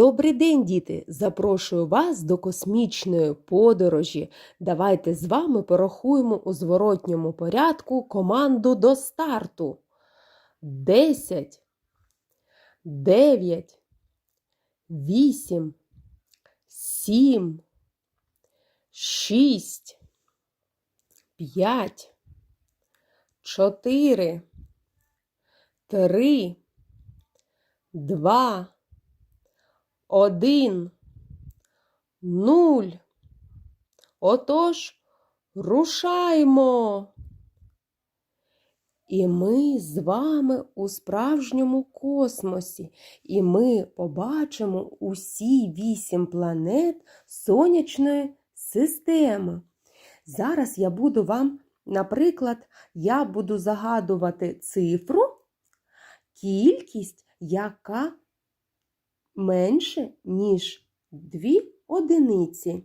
Добрий день, діти! Запрошую вас до космічної подорожі. Давайте з вами порахуємо у зворотньому порядку команду до старту. Десять, дев'ять, вісім, сім, шість, п'ять, чотири, три, два. Один, нуль. Отож, рушаймо. І ми з вами у справжньому космосі, і ми побачимо усі вісім планет сонячної системи. Зараз я буду вам, наприклад, я буду загадувати цифру, кількість, яка менше, ніж дві одиниці.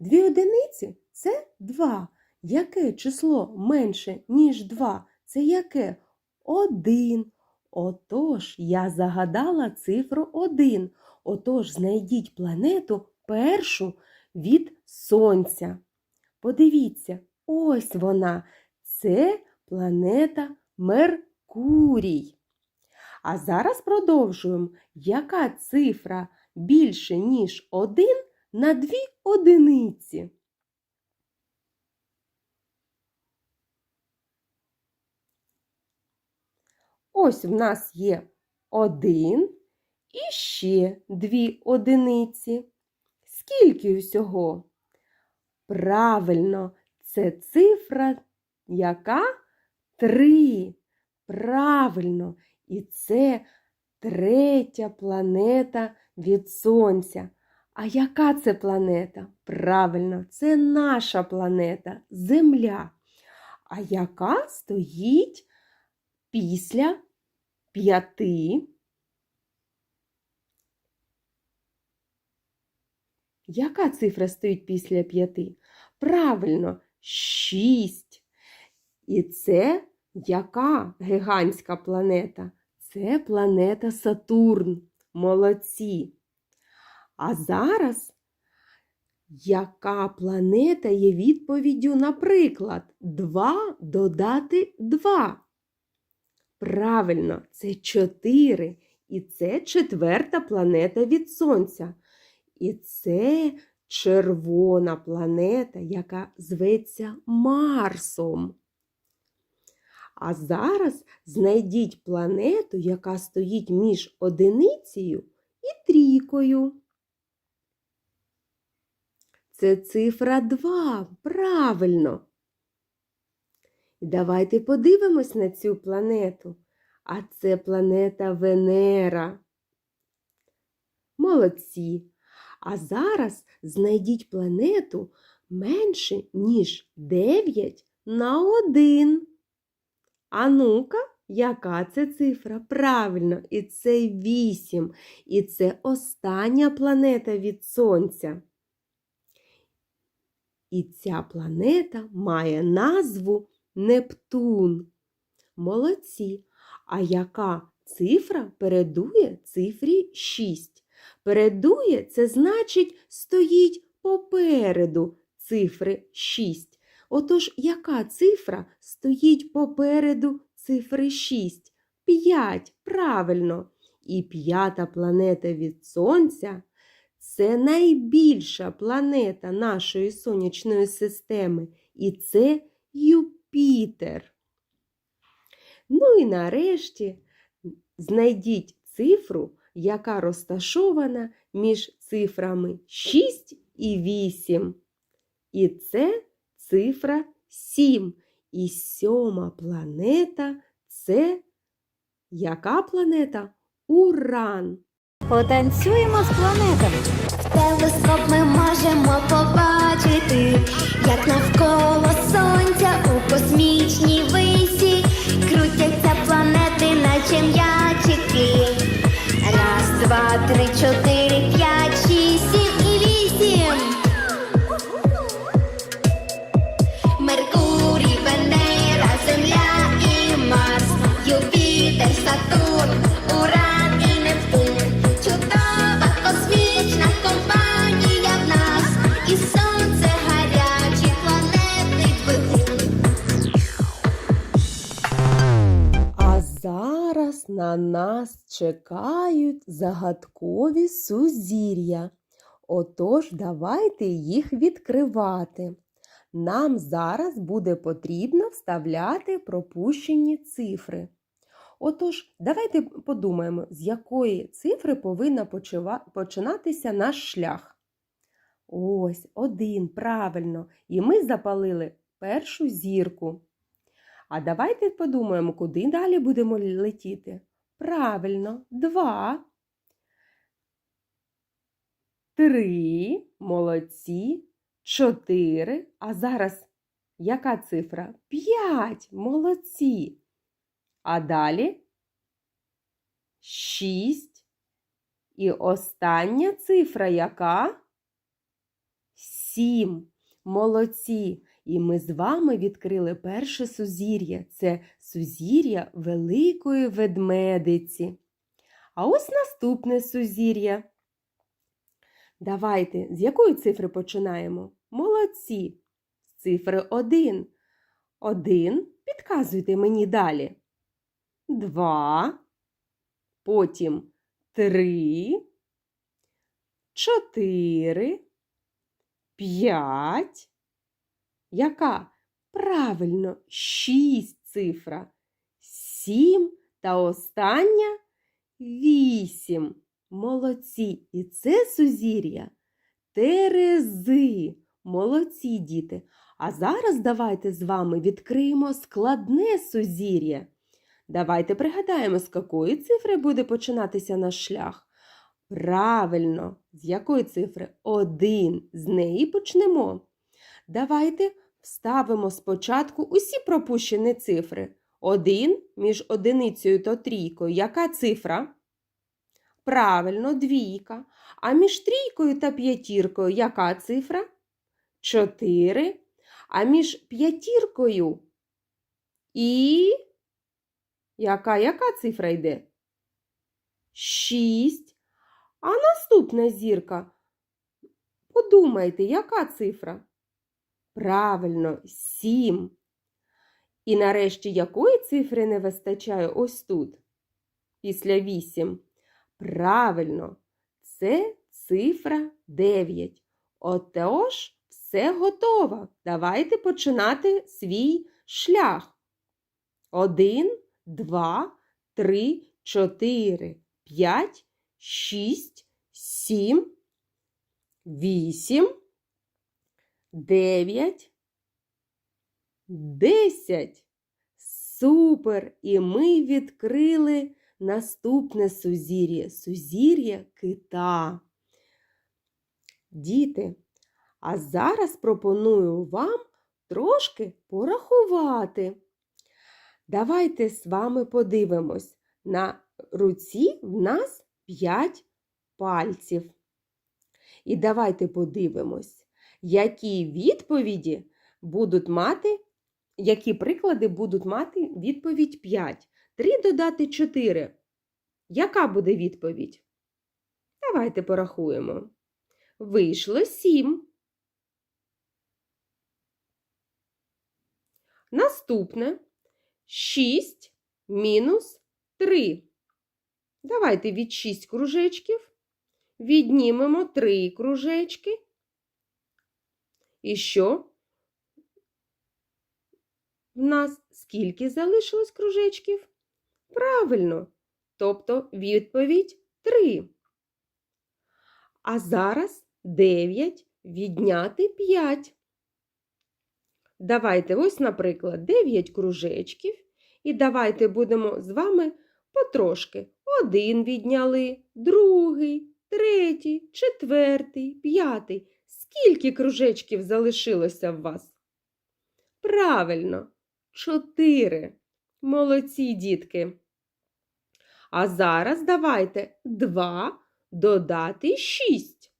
Дві одиниці це два. Яке число менше, ніж два? Це яке? Один. Отож, я загадала цифру один. Отож, знайдіть планету першу від Сонця. Подивіться, ось вона. Це планета Меркурій. А зараз продовжуємо. Яка цифра більше, ніж 1 на 2 одиниці? Ось в нас є 1 і ще 2 одиниці. Скільки усього? Правильно, це цифра яка? 3. Правильно. І це третя планета від Сонця. А яка це планета? Правильно, це наша планета Земля. А яка стоїть після п'яти? Яка цифра стоїть після п'яти? Правильно, шість. І це яка гігантська планета? Це планета Сатурн. Молодці. А зараз, яка планета є відповіддю, наприклад, 2 додати 2? Правильно, це 4. І це четверта планета від Сонця. І це червона планета, яка зветься Марсом. А зараз знайдіть планету, яка стоїть між одиницею і трійкою. Це цифра 2. Правильно. Давайте подивимось на цю планету. А це планета Венера. Молодці. А зараз знайдіть планету менше, ніж 9 на 1. А ну-ка, яка це цифра? Правильно, і це 8. І це остання планета від Сонця. І ця планета має назву Нептун. Молодці. А яка цифра передує цифрі 6? Передує це значить стоїть попереду цифри 6. Отож, яка цифра стоїть попереду цифри 6? 5, правильно. І п'ята планета від Сонця це найбільша планета нашої сонячної системи. І це Юпітер. Ну і нарешті знайдіть цифру, яка розташована між цифрами 6 і 8. І це цифра 7. І сьома планета це яка планета? Уран. Потанцюємо з планетами. Телескоп ми можемо побачити, як навколо сонця у космічній висі крутяться планети, наче м'ячики. Раз, два, три, чотири, на нас чекають загадкові сузір'я. Отож, давайте їх відкривати. Нам зараз буде потрібно вставляти пропущені цифри. Отож, давайте подумаємо, з якої цифри повинна починатися наш шлях. Ось, один, правильно. І ми запалили першу зірку. А давайте подумаємо, куди далі будемо летіти. Правильно, два. Три. Молодці. Чотири. А зараз яка цифра? П'ять. Молодці. А далі шість. І остання цифра яка? Сім. Молодці. І ми з вами відкрили перше сузір'я. Це сузір'я Великої ведмедиці. А ось наступне сузір'я. Давайте, з якої цифри починаємо? Молодці. З цифри 1. 1. Підказуйте мені далі. 2. Потім 3. 4. 5. Яка? Правильно, 6 цифра. 7 та остання 8. Молодці. І це сузір'я Терези. Молодці, діти. А зараз давайте з вами відкриємо складне сузір'я. Давайте пригадаємо, з якої цифри буде починатися наш шлях. Правильно, з якої цифри? Один. З неї почнемо. Давайте вставимо спочатку усі пропущені цифри. Один між одиницею та трійкою. Яка цифра? Правильно, двійка. А між трійкою та п'ятіркою яка цифра? Чотири. А між п'ятіркою і яка, яка цифра йде? Шість. А наступна зірка. Подумайте, яка цифра? Правильно, сім. І нарешті якої цифри не вистачає ось тут? Після вісім. Правильно, це цифра 9. Отож, все готово. Давайте починати свій шлях. 1, 2, 3, 4, 5, 6, 7, 8, 9, 10. Супер! І ми відкрили наступне сузір'я сузір'я кита. Діти, а зараз пропоную вам трошки порахувати. Давайте з вами подивимось. На руці в нас 5 пальців. І давайте подивимось, які відповіді будуть мати, які приклади будуть мати відповідь 5. 3 додати 4. Яка буде відповідь? Давайте порахуємо. Вийшло 7. Наступне 6 мінус 3. Давайте від 6 кружечків віднімемо 3 кружечки. І що? В нас скільки залишилось кружечків? Правильно, тобто відповідь 3. А зараз 9 відняти 5. Давайте ось, наприклад, 9 кружечків. І давайте будемо з вами потрошки. Один відняли, другий, третій, четвертий, п'ятий. Скільки кружечків залишилося в вас? Правильно, чотири. Молодці, дітки. А зараз давайте 2 додати 6.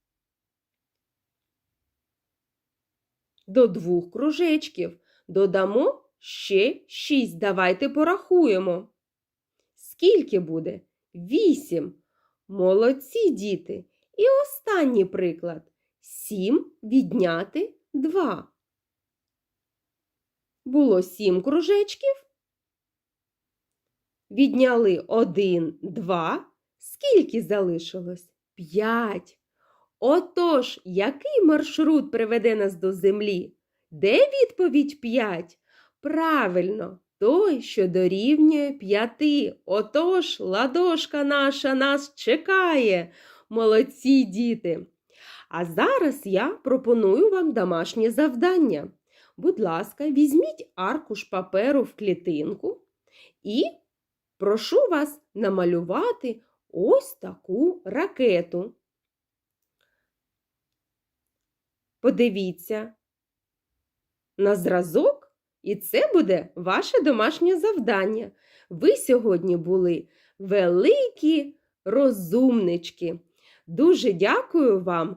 До двох кружечків додамо ще 6. Давайте порахуємо. Скільки буде? 8. Молодці, діти. І останній приклад. 7 відняти 2. Було 7 кружечків. Відняли один, два. Скільки залишилось? П'ять. Отож, який маршрут приведе нас до землі? Де відповідь п'ять? Правильно, той, що дорівнює п'яти. Отож, ладошка наша нас чекає. Молодці діти. А зараз я пропоную вам домашнє завдання. Будь ласка, візьміть аркуш паперу в клітинку і прошу вас намалювати ось таку ракету. Подивіться на зразок, і це буде ваше домашнє завдання. Ви сьогодні були великі розумнички. Дуже дякую вам.